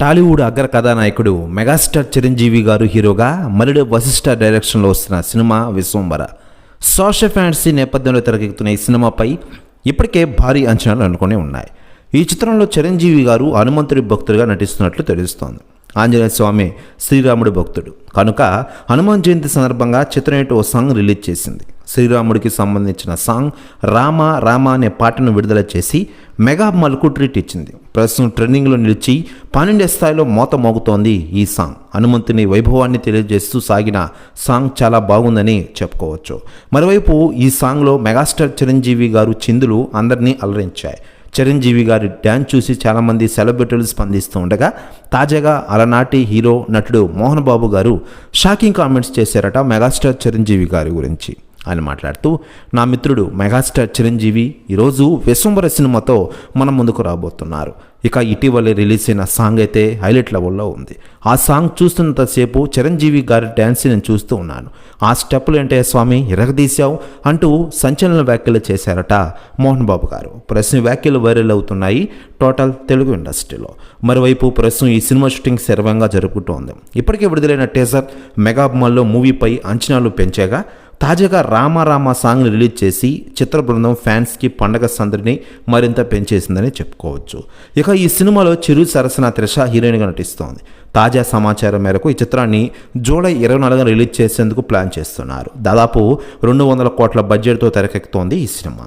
టాలీవుడ్ అగ్ర కథానాయకుడు మెగాస్టార్ చిరంజీవి గారు హీరోగా మరుడు వశిష్ఠ డైరెక్షన్లో వస్తున్న సినిమా విశ్వంబర సోషల్ ఫ్యాన్సీ నేపథ్యంలో తెరకెక్కుతున్న ఈ సినిమాపై ఇప్పటికే భారీ అంచనాలు అనుకునే ఉన్నాయి. ఈ చిత్రంలో చిరంజీవి గారు హనుమంతుడి భక్తుడిగా నటిస్తున్నట్లు తెలుస్తోంది. ఆంజనేయ స్వామి శ్రీరాముడి భక్తుడు. కనుక హనుమాన్ జయంతి సందర్భంగా చిత్రనేటి ఓ సాంగ్ రిలీజ్ చేసింది. శ్రీరాముడికి సంబంధించిన సాంగ్ రామ రామ అనే పాటను విడుదల చేసి మెగా మల్కు ట్రీట్ ఇచ్చింది. ప్రస్తుతం ట్రెండింగ్లో నిలిచి పన్నెండే స్థాయిలో మోత మోగుతోంది ఈ సాంగ్. హనుమంతుని వైభవాన్ని తెలియజేస్తూ సాగిన సాంగ్ చాలా బాగుందని చెప్పుకోవచ్చు. మరోవైపు ఈ సాంగ్లో మెగాస్టార్ చిరంజీవి గారు చిందులు అందరినీ అలరించాయి. చిరంజీవి గారి డ్యాన్స్ చూసి చాలామంది సెలబ్రిటీలు స్పందిస్తూ ఉండగా తాజాగా అలనాటి హీరో నటుడు మోహన్ బాబు గారు షాకింగ్ కామెంట్స్ చేశారట మెగాస్టార్ చిరంజీవి గారి గురించి. ఆయన మాట్లాడుతూ నా మిత్రుడు మెగాస్టార్ చిరంజీవి ఈరోజు విశ్వంబర సినిమాతో మన ముందుకు రాబోతున్నారు. ఇక ఇటీవలే రిలీజ్ అయిన సాంగ్ అయితే హైలైట్ లెవెల్లో ఉంది. ఆ సాంగ్ చూస్తున్నంతసేపు చిరంజీవి గారి డ్యాన్స్ నేను చూస్తూ ఉన్నాను. ఆ స్టెప్పులు ఏంటే స్వామి? ఇరగదీశావు అంటూ సంచలన వ్యాఖ్యలు చేశారట మోహన్ బాబు గారు. ప్రస్తుతం వ్యాఖ్యలు వైరల్ అవుతున్నాయి టోటల్ తెలుగు ఇండస్ట్రీలో. మరోవైపు ప్రస్తుతం ఈ సినిమా షూటింగ్ శరవంగా జరుపుకుంటోంది. ఇప్పటికే విడుదలైన టేజర్ మెగాబ్మాల్లో మూవీపై అంచనాలు పెంచాగా తాజాగా రామారామ సాంగ్ని రిలీజ్ చేసి చిత్ర బృందం ఫ్యాన్స్కి పండగ సందడిని మరింత పెంచేసిందని చెప్పుకోవచ్చు. ఇక ఈ సినిమాలో చిరు సరసన త్రిష హీరోయిన్గా నటిస్తోంది. తాజా సమాచారం మేరకు ఈ చిత్రాన్ని జూలై ఇరవై నాలుగున రిలీజ్ చేసేందుకు ప్లాన్ చేస్తున్నారు. దాదాపు రెండు వందల కోట్ల బడ్జెట్తో తెరకెక్కుతోంది ఈ సినిమా.